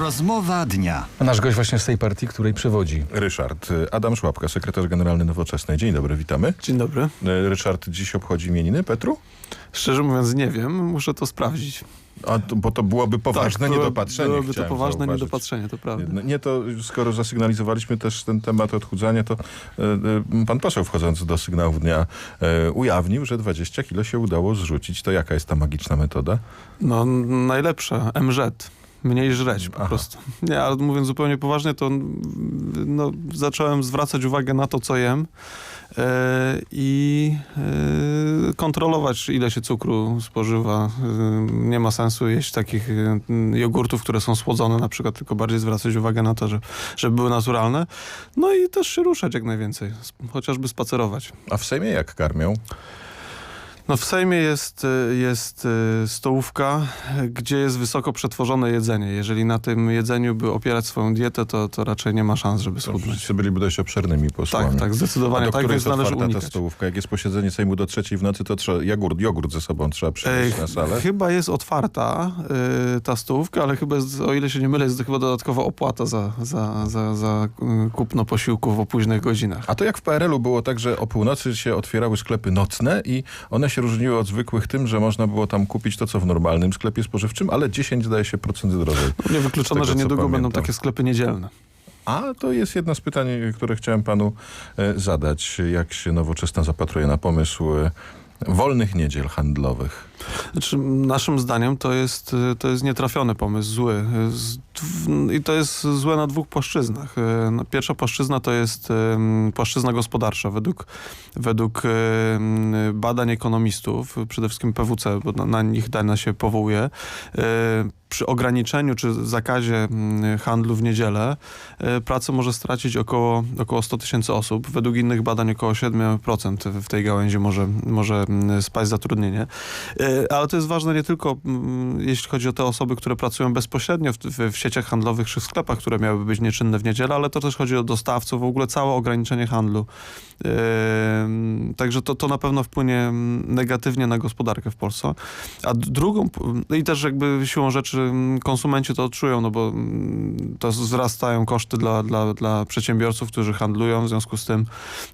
Rozmowa dnia. Nasz gość właśnie z tej partii, której przewodzi. Ryszard. y, Adam Szłapka, sekretarz generalny Nowoczesnej. Dzień dobry, witamy. Dzień dobry. Y, Ryszard dziś obchodzi imieniny Petru? Szczerze mówiąc nie wiem, muszę to sprawdzić. A to, bo to byłoby poważne było- niedopatrzenie. Byłoby to poważne zauważyć. niedopatrzenie, to prawda. Nie, Nie to, skoro zasygnalizowaliśmy też ten temat odchudzania, to e, e, pan poseł wchodząc do sygnałów dnia e, ujawnił, że 20 kilo się udało zrzucić. To jaka jest ta magiczna metoda? No n- najlepsze, MZ. Mniej żreć po Aha. prostu. Nie, ale mówiąc zupełnie poważnie, to no, zacząłem zwracać uwagę na to, co jem e, i e, kontrolować, ile się cukru spożywa. E, nie ma sensu jeść takich jogurtów, które są słodzone na przykład, tylko bardziej zwracać uwagę na to, że, żeby były naturalne. No i też się ruszać jak najwięcej, chociażby spacerować. A w Sejmie jak karmią? No w Sejmie jest, y, jest y, stołówka, gdzie jest wysoko przetworzone jedzenie. Jeżeli na tym jedzeniu by opierać swoją dietę, to, to raczej nie ma szans, żeby To schudnąć. wszyscy byliby dość obszernymi posłami. Tak, tak, A zdecydowanie. do Tak, jest należy ta stołówka? Jak jest posiedzenie Sejmu do trzeciej w nocy, to trzeba, jogurt, jogurt ze sobą trzeba przynieść na salę. Chyba jest otwarta y, ta stołówka, ale chyba, jest, o ile się nie mylę, jest to chyba dodatkowa opłata za, za, za, za y, kupno posiłków o późnych godzinach. A to jak w PRL-u było tak, że o północy się otwierały sklepy nocne i one się różniły od zwykłych tym, że można było tam kupić to, co w normalnym sklepie spożywczym, ale 10 zdaje się procent drożej. Niewykluczone, z tego, że niedługo będą takie sklepy niedzielne. A to jest jedno z pytań, które chciałem panu e, zadać. Jak się nowoczesna zapatruje na pomysł e, wolnych niedziel handlowych? Znaczy, naszym zdaniem to jest, y, to jest nietrafiony pomysł, zły. I to jest złe na dwóch płaszczyznach. Y, no, Pierwsza płaszczyzna to jest płaszczyzna gospodarcza. Według, według badań ekonomistów, przede wszystkim PWC, bo na, nich dane się powołuje, y, przy ograniczeniu czy zakazie handlu w niedzielę y, pracę może stracić około, około 100 tysięcy osób. Według innych badań około 7% w tej gałęzi może, może spaść zatrudnienie. E, Ale to jest ważne nie tylko jeśli chodzi o te osoby, które pracują bezpośrednio w, w, w sieciach handlowych czy w sklepach, które miałyby być nieczynne w niedzielę, ale to też chodzi o dostawców, w ogóle całe ograniczenie handlu. E, Także to, to na pewno wpłynie mm, negatywnie na gospodarkę w Polsce. A drugą, no i też jakby siłą rzeczy mm, konsumenci to odczują, no bo mm, to wzrastają koszty dla, dla, dla przedsiębiorców, którzy handlują, w związku z tym,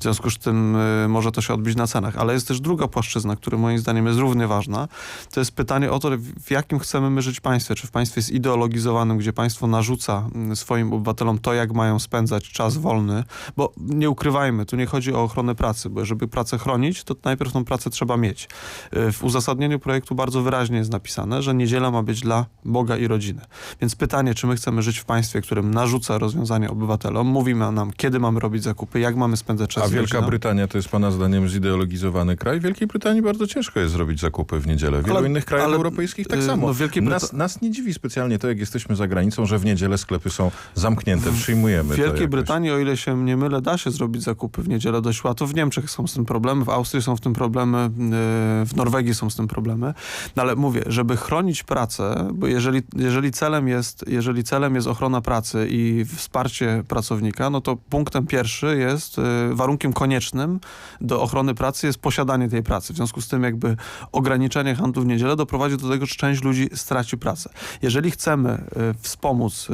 w związku z tym y, może to się odbić na cenach. Ale jest też druga płaszczyzna, która moim zdaniem jest równie ważna. To jest pytanie o to, w jakim chcemy my żyć państwie. Czy w państwie jest ideologizowanym, gdzie państwo narzuca mm, swoim obywatelom to, jak mają spędzać czas wolny, bo nie ukrywajmy, tu nie chodzi o ochronę pracy, bo żeby pracę chronić, to najpierw tą pracę trzeba mieć. Y, W uzasadnieniu projektu bardzo wyraźnie jest napisane, że niedziela ma być dla Boga i rodziny. Więc pytanie, czy my chcemy żyć w państwie, którym narzuca rozwiązanie obywatelom, mówimy nam, kiedy mamy robić zakupy, jak mamy spędzać czas A Wielka. Brytania to jest pana zdaniem zideologizowany kraj? W Wielkiej Brytanii bardzo ciężko jest zrobić zakupy w niedzielę. W wielu Ale- innych krajach ale, europejskich tak y, samo. no Wielkiej nas, Bryta- nas nie dziwi specjalnie to, jak jesteśmy za granicą, że w niedzielę sklepy są zamknięte. Przyjmujemy W Wielkiej. Brytanii, o ile się nie mylę, da się zrobić zakupy w niedzielę dość łatwo. W Niemczech są z tym problemy, w Austrii są w tym problemy, yy, w Norwegii są z tym problemy. No ale mówię, żeby chronić pracę, bo jeżeli, jeżeli, celem jest, jeżeli celem jest ochrona pracy i wsparcie pracownika, no to punktem pierwszy jest, yy, warunkiem koniecznym do ochrony pracy jest posiadanie tej pracy. W związku z tym jakby ograniczenie handlu w niedzielę doprowadzi do tego, że część ludzi straci pracę. Jeżeli chcemy y, wspomóc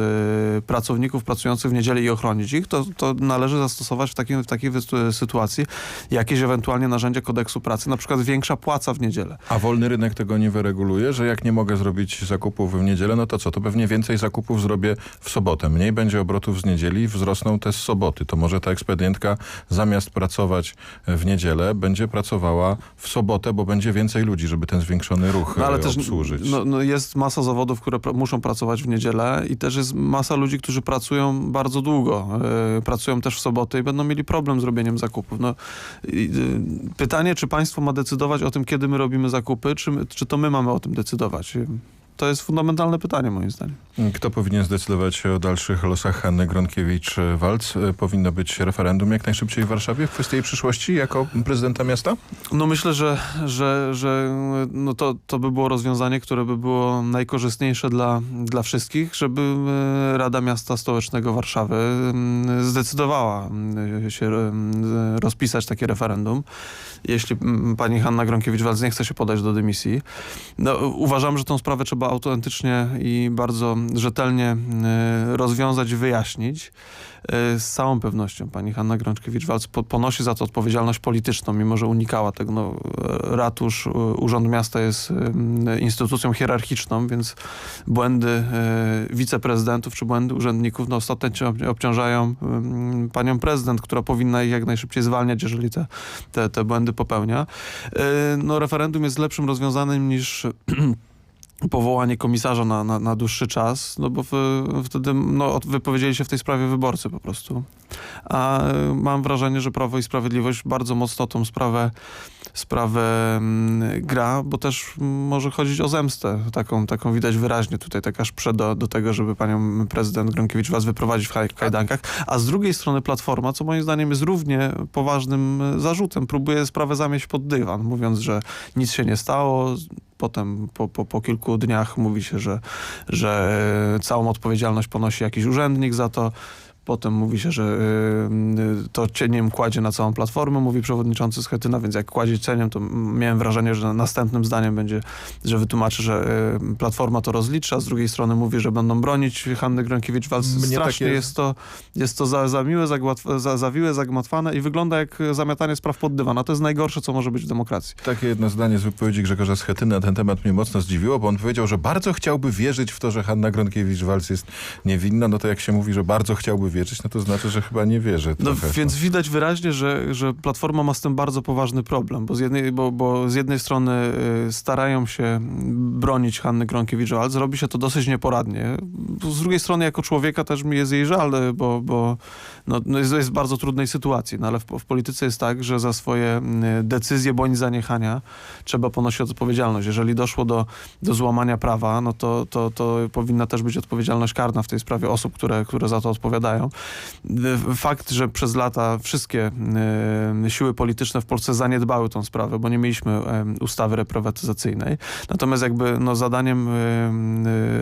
y, pracowników pracujących w niedzielę i ochronić ich, to, to należy zastosować w, takim, w takiej sytuacji jakieś ewentualnie narzędzie kodeksu pracy, na przykład większa płaca w niedzielę. A wolny rynek tego nie wyreguluje, że jak nie mogę zrobić zakupów w niedzielę, no to co? To pewnie więcej zakupów zrobię w sobotę. Mniej będzie obrotów z niedzieli, wzrosną te z soboty. To może ta ekspedientka zamiast pracować w niedzielę, będzie pracowała w sobotę, bo będzie więcej ludzi, żeby ten zwiększony ruch No ale e, też obsłużyć. no, no jest masa zawodów, które muszą pracować w niedzielę i też jest masa ludzi, którzy pracują bardzo długo. y, pracują też w sobotę i będą mieli problem z robieniem zakupów. No, pytanie, czy państwo ma decydować o tym, kiedy my robimy zakupy, czy, czy to my mamy o tym decydować? To jest fundamentalne pytanie moim zdaniem. Kto powinien zdecydować o dalszych losach Hanny Gronkiewicz-Walc? E, Powinno być referendum jak najszybciej w Warszawie w kwestii jej przyszłości jako prezydenta miasta? No myślę, że, że, że no to, to by było rozwiązanie, które by było najkorzystniejsze dla, dla wszystkich, żeby e, Rada Miasta Stołecznego Warszawy mm, zdecydowała mm, się mm, rozpisać takie referendum. Jeśli mm, pani Hanna Gronkiewicz-Walc nie chce się podać do dymisji, no, uważam, że tą sprawę trzeba autentycznie i bardzo rzetelnie e, rozwiązać, wyjaśnić. E, Z całą pewnością pani Hanna Grączkiewicz-Walc po- ponosi za to odpowiedzialność polityczną, mimo że unikała tego. No, ratusz, e, Urząd Miasta jest instytucją hierarchiczną, więc błędy wiceprezydentów czy błędy urzędników no, ostatecznie ob- obciążają panią prezydent, która powinna ich jak najszybciej zwalniać, jeżeli te, te, te błędy popełnia. No, referendum jest lepszym rozwiązaniem niż powołanie komisarza na, na, na dłuższy czas, no bo w, wtedy no, wypowiedzieli się w tej sprawie wyborcy po prostu. A e, mam wrażenie, że Prawo i Sprawiedliwość bardzo mocno tą sprawę, sprawę mm, gra, bo też może chodzić o zemstę. Taką, taką widać wyraźnie tutaj, tak aż prze do, do tego, żeby panią prezydent Gronkiewicz was wyprowadzić w kaj- kajdankach. A z drugiej strony Platforma, co moim zdaniem jest równie poważnym zarzutem, próbuje sprawę zamieść pod dywan, mówiąc, że nic się nie stało. Potem po, po, po kilku dniach mówi się, że, że całą odpowiedzialność ponosi jakiś urzędnik za to. Potem mówi się, że y, to cieniem kładzie na całą platformę, mówi przewodniczący Schetyna, więc jak kładzie cieniem, to miałem wrażenie, że następnym zdaniem będzie, że wytłumaczy, że y, platforma to rozlicza, a z drugiej strony mówi, że będą bronić Hanny Gronkiewicz-Walc. Mnie Strasznie takie- jest to, jest to za, za miłe, zagłatw- za, zawiłe, zagmatwane i wygląda jak zamiatanie spraw pod dywan. A to jest najgorsze, co może być w demokracji. Takie jedno zdanie z wypowiedzi Grzegorza Schetyny na ten temat mnie mocno zdziwiło, bo on powiedział, że bardzo chciałby wierzyć w to, że Hanna Gronkiewicz-Walc jest niewinna. No to jak się mówi, że bardzo chciałby wierzyć, no to znaczy, że chyba nie wierzy. No, trochę. więc widać wyraźnie, że, że Platforma ma z tym bardzo poważny problem, bo z jednej, bo, bo z jednej strony y, starają się bronić Hanny Gronkiewicz-Waltz, robi się to dosyć nieporadnie. Z drugiej strony jako człowieka też mi jest jej żal, bo, bo no, no jest, jest bardzo trudnej sytuacji, no ale w, w polityce jest tak, że za swoje y, decyzje bądź zaniechania trzeba ponosić odpowiedzialność. Jeżeli doszło do, do złamania prawa, no to, to, to powinna też być odpowiedzialność karna w tej sprawie osób, które, które za to odpowiadają. Fakt, że przez lata wszystkie y, siły polityczne w Polsce zaniedbały tą sprawę, bo nie mieliśmy ustawy reprywatyzacyjnej. Natomiast jakby no, zadaniem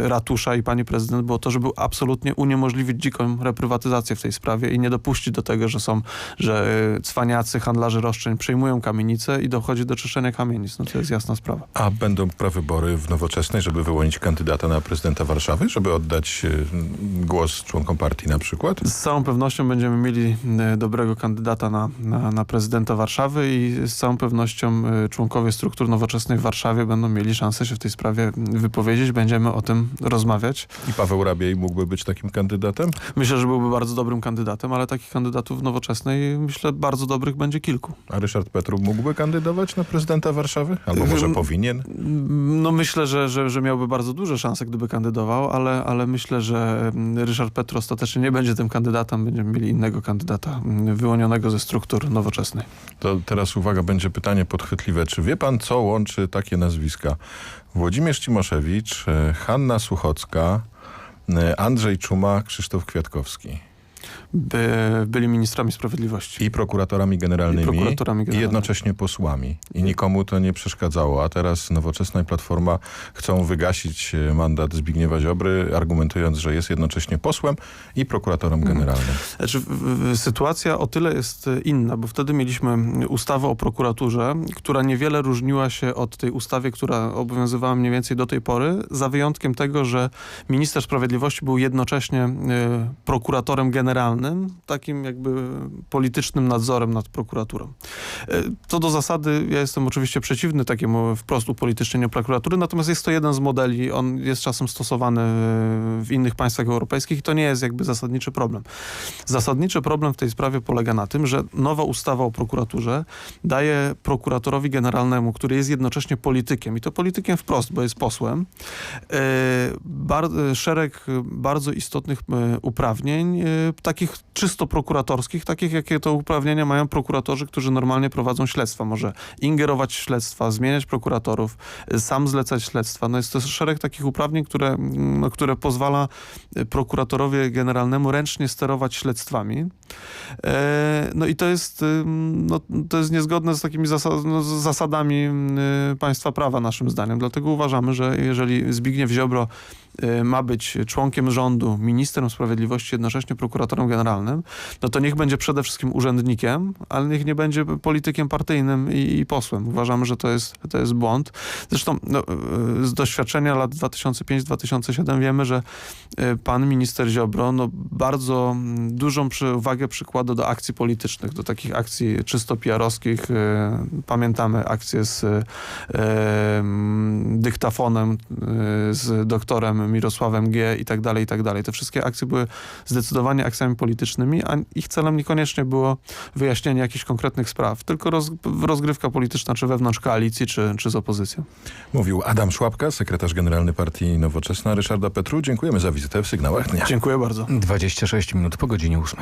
ratusza i pani prezydent było to, żeby absolutnie uniemożliwić dziką reprywatyzację w tej sprawie i nie dopuścić do tego, że są, że y, cwaniacy, handlarze roszczeń przejmują kamienice i dochodzi do czyszczenia kamienic. No to jest jasna sprawa. A będą prawybory w Nowoczesnej, żeby wyłonić kandydata na prezydenta Warszawy, żeby oddać e, głos członkom partii na przykład? Z całą pewnością będziemy mieli e, dobrego kandydata na, na, na prezydenta Warszawy i z całą pewnością członkowie struktur nowoczesnej w Warszawie będą mieli szansę się w tej sprawie wypowiedzieć. Będziemy o tym rozmawiać. I Paweł Rabiej mógłby być takim kandydatem? Myślę, że byłby bardzo dobrym kandydatem, ale takich kandydatów w nowoczesnej myślę bardzo dobrych będzie kilku. A Ryszard Petru mógłby kandydować na prezydenta Warszawy? Albo może powinien? No myślę, że, że, że miałby bardzo duże szanse, gdyby kandydował, ale, ale myślę, że Ryszard Petro ostatecznie nie będzie tym kandydatem. Będziemy mieli innego kandydata wyłonionego ze struktur nowoczesnej. To teraz uwaga, będzie pytanie podchwytliwe. Czy wie pan, co łączy takie nazwiska? Włodzimierz Cimoszewicz, e, Hanna Suchocka, e, Andrzej Czuma, Krzysztof Kwiatkowski. By, byli ministrami sprawiedliwości. I prokuratorami generalnymi. I prokuratorami I generalnymi. jednocześnie posłami. I nikomu to nie przeszkadzało. A teraz Nowoczesna i Platforma chcą wygasić e, mandat Zbigniewa Ziobry, argumentując, że jest jednocześnie posłem i prokuratorem Mhm. generalnym. Znaczy, sytuacja o tyle jest e, inna, bo wtedy mieliśmy ustawę o prokuraturze, która niewiele różniła się od tej ustawy, która obowiązywała mniej więcej do tej pory, za wyjątkiem tego, że minister sprawiedliwości był jednocześnie e, prokuratorem generalnym, takim jakby politycznym nadzorem nad prokuraturą. E, Co do zasady, ja jestem oczywiście przeciwny takiemu wprost upolitycznieniu prokuratury, natomiast jest to jeden z modeli, on jest czasem stosowany w innych państwach europejskich i to nie jest jakby zasadniczy problem. Zasadniczy problem w tej sprawie polega na tym, że nowa ustawa o prokuraturze daje prokuratorowi generalnemu, który jest jednocześnie politykiem i to politykiem wprost, bo jest posłem, e, e, szereg bardzo istotnych uprawnień, takich czysto prokuratorskich, takich jakie to uprawnienia mają prokuratorzy, którzy normalnie prowadzą śledztwa. Może ingerować w śledztwa, zmieniać prokuratorów, e, sam zlecać śledztwa. No jest to szereg takich uprawnień, które, mm, no, które pozwala e, prokuratorowi generalnemu ręcznie sterować śledztwami. E, No i to jest, ym, no, to jest niezgodne z takimi zasad, no, z zasadami y, państwa prawa naszym zdaniem. Dlatego uważamy, że jeżeli Zbigniew Ziobro y, ma być członkiem rządu, ministrem sprawiedliwości, jednocześnie prokuratorem generalnym, no to niech będzie przede wszystkim urzędnikiem, ale niech nie będzie politykiem partyjnym i, i posłem. Uważamy, że to jest, to jest błąd. Zresztą no, y, z doświadczenia lat 2005-2007 wiemy, że y, pan minister Ziobro no, bardzo dużą uwagę przykłada do akcji politycznych, do takich akcji czysto PR-owskich. Y, Pamiętamy akcję z y, dyktafonem, y, z doktorem Mirosławem G. i tak dalej, i tak dalej. Te wszystkie akcje były zdecydowanie akcjami politycznymi, a ich celem niekoniecznie było wyjaśnienie jakichś konkretnych spraw, tylko roz, rozgrywka polityczna, czy wewnątrz koalicji, czy, czy z opozycją. Mówił Adam Szłapka, sekretarz generalny partii Nowoczesna. Ryszarda Petru, dziękujemy za wizytę w Sygnałach Dnia. Dziękuję bardzo. 26 minut po godzinie 8.